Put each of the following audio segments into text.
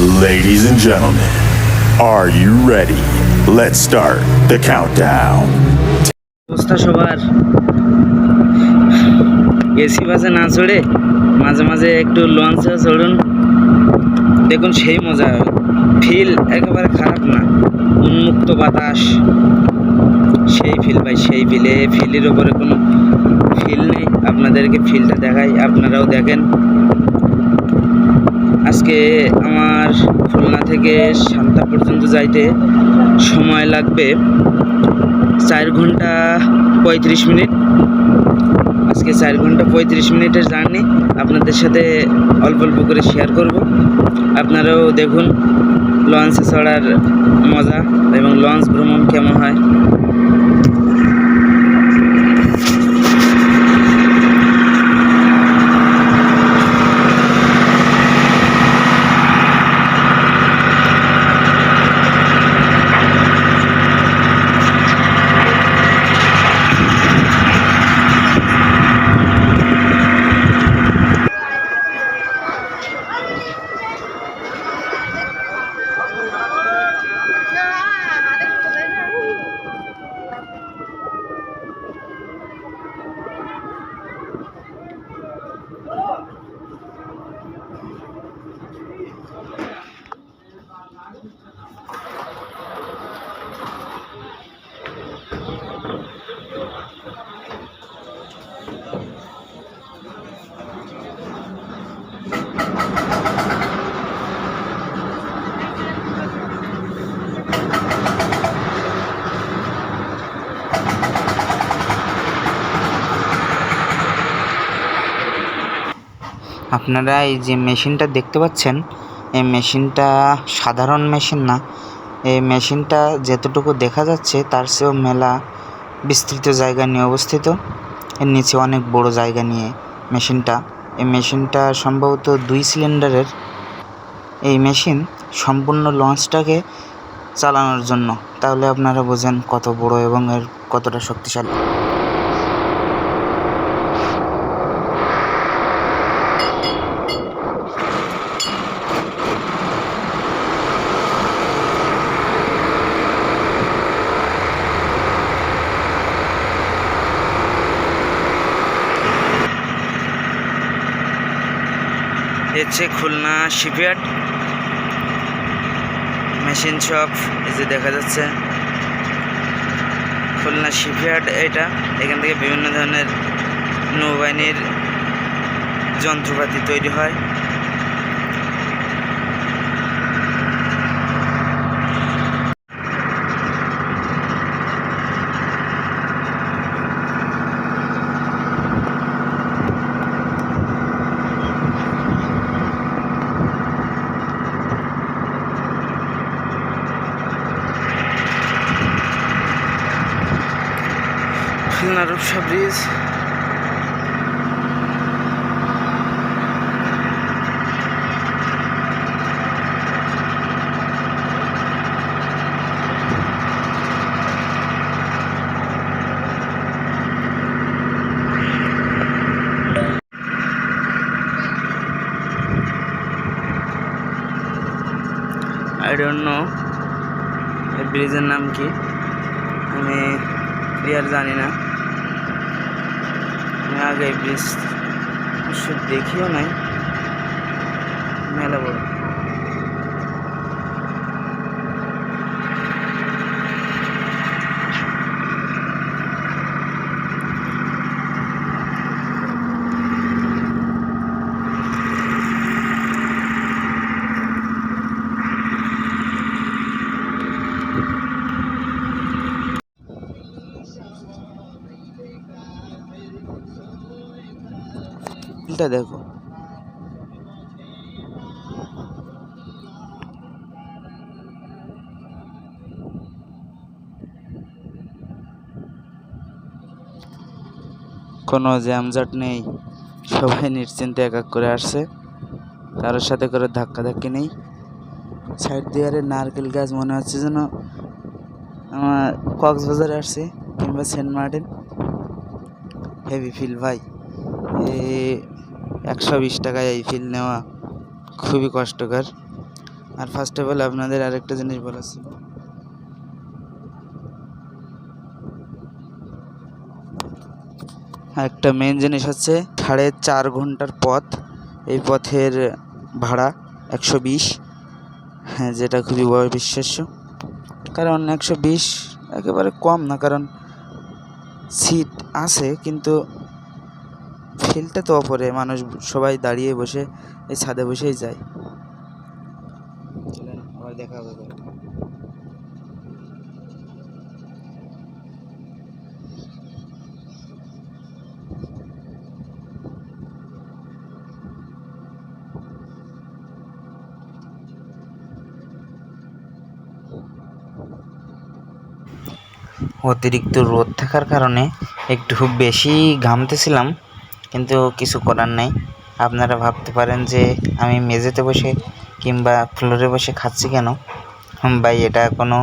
Ladies and gentlemen, are you ready? Let's start the countdown. অবস্থা সবার। AC বাসে না চড়ে মাঝে মাঝে একটু লঞ্চে চড়ুন। দেখুন সেই মজা। ফিল একেবারে খারাপ না। উন্মুক্ত বাতাস। সেই ফিল ভাই সেই ফিলে ফিলের ওপরে কোনো ফিল নেই। আপনাদেরকে ফিলটা দেখাই। আপনারাও দেখেন। আজকে আমার খুলনা থেকে সান্তা পর্যন্ত যাইতে সময় লাগবে চার ঘণ্টা পঁয়ত্রিশ মিনিট। আজকে চার ঘণ্টা পঁয়ত্রিশ মিনিটের জার্নি আপনাদের সাথে অল্প অল্প করে শেয়ার করব। আপনারাও দেখুন, লঞ্চে চড়ার মজা এবং লঞ্চ ভ্রমণ কেমন হয়। আপনারা এই যে মেশিনটা দেখতে পাচ্ছেন, এই মেশিনটা সাধারণ মেশিন না। এই মেশিনটা যতটুকু দেখা যাচ্ছে তার চেয়েও মেলা বিস্তৃত জায়গা নিয়ে অবস্থিত। এর নিচে অনেক বড় জায়গা নিয়ে মেশিনটা। এই মেশিনটা সম্ভবত দুই সিলিন্ডারের। এই মেশিন সম্পূর্ণ লঞ্চটাকে চালানোর জন্য। তাহলে আপনারা বোঝেন কত বড় এবং এর কতটা শক্তিশালী। হচ্ছে খুলনা শিপইয়ার্ড। মেশিন শপ, এই যে দেখা যাচ্ছে। খুলনা শিপইয়ার্ড এটা। এখান থেকে বিভিন্ন ধরনের নৌবাহিনীর যন্ত্রপাতি তৈরি হয়। Khulna Rupsha bridge I don't know ব্রিজের নাম কি? আমি ক্লিয়ার জানি না। আগে এই ব্রিজ অবশ্য দেখিও নাই মেলা বড় এটা দেখো। কোনো জ্যামজট নেই, সবাই নিশ্চিন্তে এক এক করে আসছে, কারোর সাথে করে ধাক্কা ধাক্কি নেই। সাইড দিয়ে নারকেল গাছ মনে হচ্ছে যেন আমার কক্সবাজারে আসছে, কিংবা সেন্ট মার্টিন। হেভি ফিল ভাই। এ একশো বিশ টাকায় এই ফিল নেওয়া খুবই কষ্টকর। আর ফার্স্ট অফ অল আপনাদের আরেকটা জিনিস বলা ছিল। একটা মেন জিনিস হচ্ছে সাড়ে চার ঘণ্টার পথ। এই পথের ভাড়া একশো বিশ। হ্যাঁ যেটা খুবই অবিশ্বাস্য। কারণ একশো বিশ একেবারে কম না, কারণ সিট আছে, কিন্তু ফিল্ডটা তো অপরে মানুষ সবাই দাঁড়িয়ে বসে এই ছাদে বসেই যায়। আবার দেখা হবে অতিরিক্ত রোদ থাকার কারণে একটু বেশি ঘামতেছিলাম। কিন্তু কিছু করার নেই। আপনারা ভাবতে পারেন যে আমি মেঝেতে বসে কিংবা ফ্লোরে বসে খাচ্ছি কেন? ভাই, এটা কোনো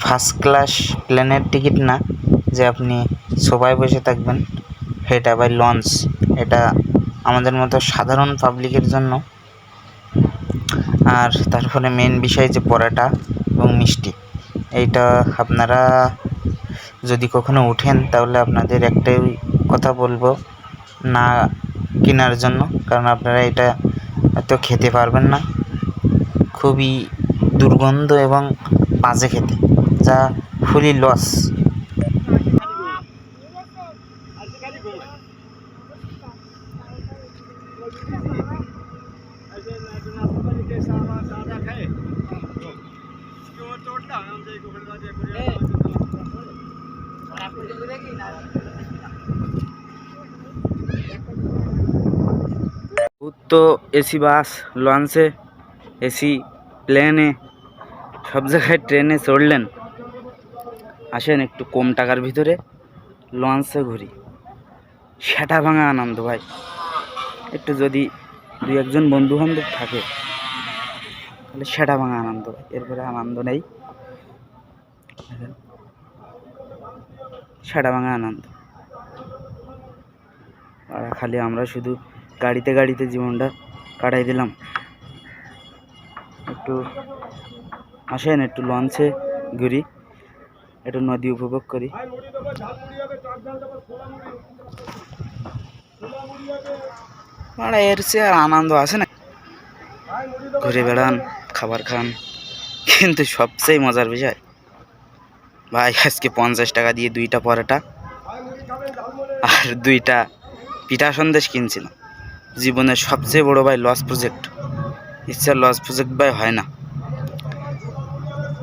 ফার্স্ট ক্লাস প্লেনের টিকিট না যে আপনি সবাই বসে থাকবেন। এটা ভাই লঞ্চ। এটা আমাদের মতো সাধারণ পাবলিকের জন্য। আর তারপরে মেন বিষয় যে পরোটা এবং মিষ্টি। এইটা আপনারা যদি কখনো উঠেন তাহলে আপনাদের একটাই কথা বলব। না কেনার জন্য, কারণ আপনারা এটা এত খেতে পারবেন না। খুবই দুর্গন্ধ এবং বাজে খেতে, যা ফুলি লস তো এসি বাস, লঞ্চে, এসি, প্লেনে, সব জায়গায় ট্রেনে চড়লেন। আসেন একটু কম টাকার ভিতরে, লঞ্চে ঘুরি। সেটা ভাঙা আনন্দ ভাই। একটু যদি দুই একজন বন্ধু বান্ধব থাকে, তাহলে সেটা ভাঙা আনন্দ এরপরে আনন্দ নেই। সেটা ভাঙা আনন্দ। আর খালি আমরা শুধু গাড়িতে গাড়িতে জীবনটা কাটাই দিলাম। একটু আসেন, একটু লঞ্চে ঘুরি, একটু নদী উপভোগ করি। এর চেয়ে আর আনন্দ আছে না। ঘুরে বেড়ান, খাবার খান, কিন্তু সবচেয়ে মজার বিষয়, ভাই, আজকে পঞ্চাশ টাকা দিয়ে দুইটা পরোটা আর দুইটা পিঠা সন্দেশ কিনছিলাম। জীবনের সবচেয়ে বড় ভাই লস প্রজেক্ট ইচ্ছা লস প্রজেক্ট ভাই হয় না।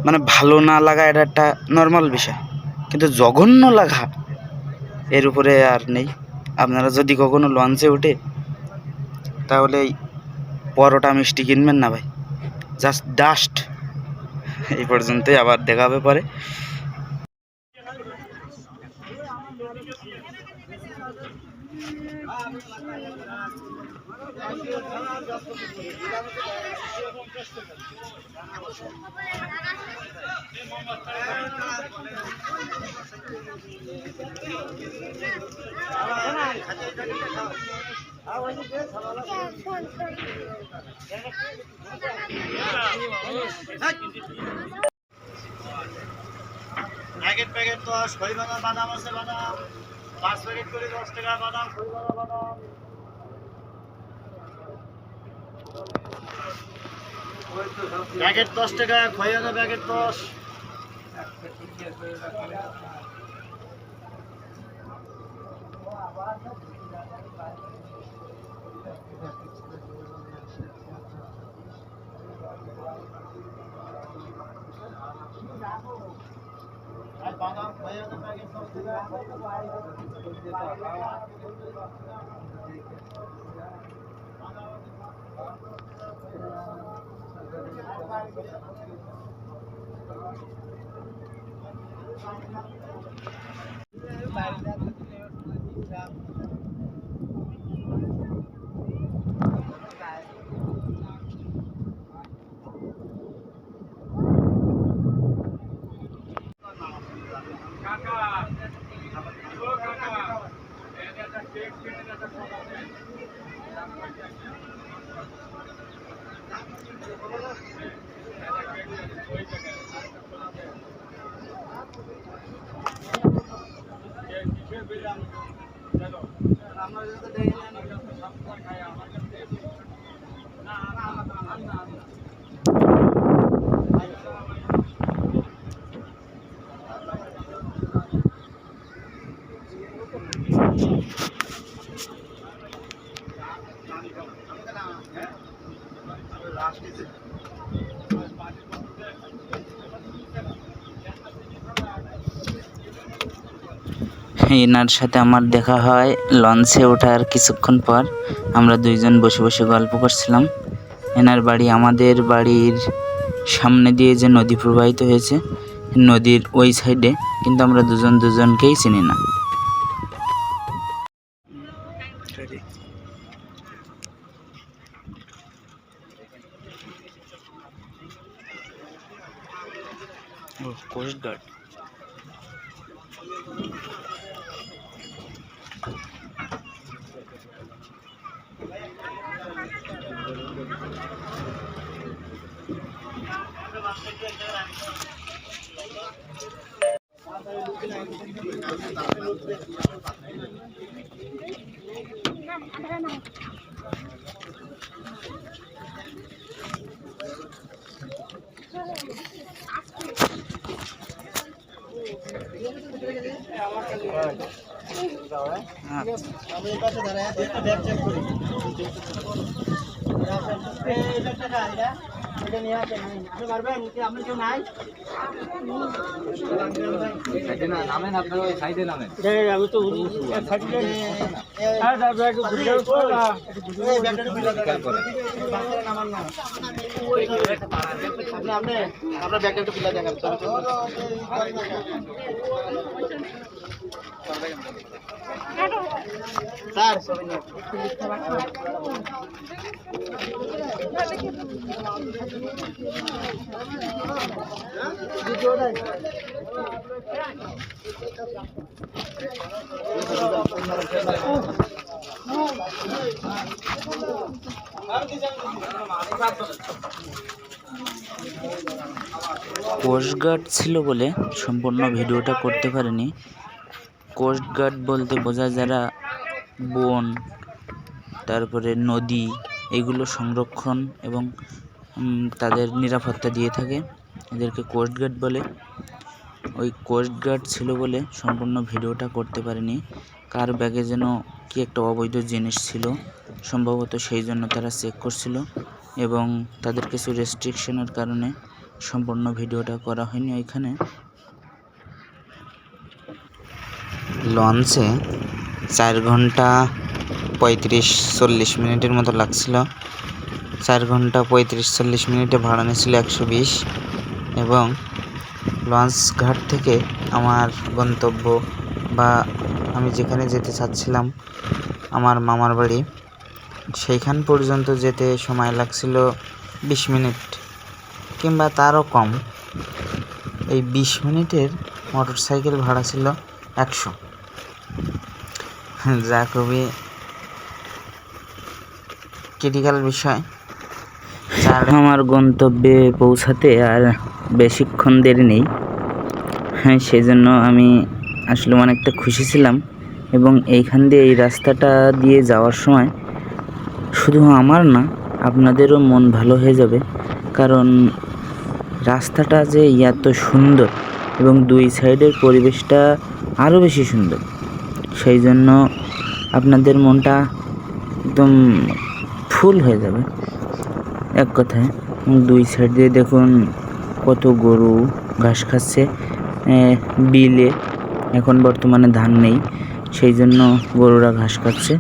মানে ভালো না লাগা এটা একটা নর্মাল বিষয়। কিন্তু জঘন্য লাগা এর উপরে আর নেই। আপনারা যদি কখনো লঞ্চে উঠে, তাহলে পরোটা মিষ্টি কিনবেন না ভাই। জাস্ট ডাস্ট এই পর্যন্তই, আবার দেখা হবে পরে। প্যাকেট প্যাকেট দশ খই বাদাম বাদাম আছে বাদাম পাঁচ প্যাকেট করে দশ টাকা বাদাম খই বাদাম বাদাম প্যাকেট দশ টাকা খই বাদাম প্যাকেট দশ। বাদাম খই বাদাম প্যাকেট Thank you. এনার সাথে আমার দেখা হয়। লঞ্চে ওঠার কিছুক্ষণ পর আমরা দুইজন বসে বসে গল্প করছিলাম। এনার বাড়ি আমাদের বাড়ির সামনে দিয়ে যে নদী প্রবাহিত হয়েছে, নদীর ওই সাইডে কিন্তু আমরা দুজন দুজনকেই চিনি না। কোস্ট গার্ড আমি দাঁড়ায় আপনার ব্যাগটা একটু খুলে দেখান। স্যার। কোস্টগার্ড ছিল বলে সম্পূর্ণ ভিডিওটা করতে পারিনি। কোস্টগার্ড বলতে বোঝায় যারা বন তারপরে নদী এগুলো সংরক্ষণ এবং তাদের নিরাপত্তা দিয়ে থাকে। এদেরকে কোস্টগার্ড বলে। ওই কোস্টগার্ড ছিল বলে সম্পূর্ণ ভিডিওটা করতে পারিনি। কার ব্যাগে যেন কি একটা অবৈধ জিনিস ছিল, সম্ভবত সেই জন্য তারা চেক করছিল এবং তাদের কিছু রেস্ট্রিকশনের কারণে সম্পূর্ণ ভিডিওটা করা হয়নি ওইখানে লঞ্চে চার ঘণ্টা পঁয়ত্রিশ চল্লিশ মিনিটের মতো লাগছিল। চার ঘণ্টা পঁয়ত্রিশ চল্লিশ মিনিটে ভাড়া নিয়েছিল একশো বিশ। এবং লঞ্চ ঘাট থেকে আমার গন্তব্য বা আমি যেখানে যেতে চাচ্ছিলাম, আমার মামার বাড়ি, সেইখান পর্যন্ত যেতে সময় লাগছিল বিশ মিনিট কিংবা তারও কম। এই বিশ মিনিটের মোটর সাইকেল ভাড়া ছিল একশো। যা খুবই ক্রিটিক্যাল বিষয়। আমার গন্তব্যে পৌঁছাতে আর বেশিক্ষণ দেরি নেই। হ্যাঁ সেই জন্য আমি আসলে অনেকটা খুশি ছিলাম এবং এইখান দিয়ে এই রাস্তাটা দিয়ে যাওয়ার সময় শুধু আমার না, আপনাদেরও মন ভালো হয়ে যাবে। কারণ রাস্তাটা যে এত সুন্দর এবং দুই সাইডের পরিবেশটা আরও বেশি সুন্দর। সেই জন্য আপনাদের মনটা একদম ফুল হয়ে যাবে। এক কথায় দুই সাইড দিয়ে দেখুন কত গরু ঘাস খাচ্ছে। বিলে এখন বর্তমানে ধান নেই, সেই জন্য গরুরা ঘাস খাচ্ছে।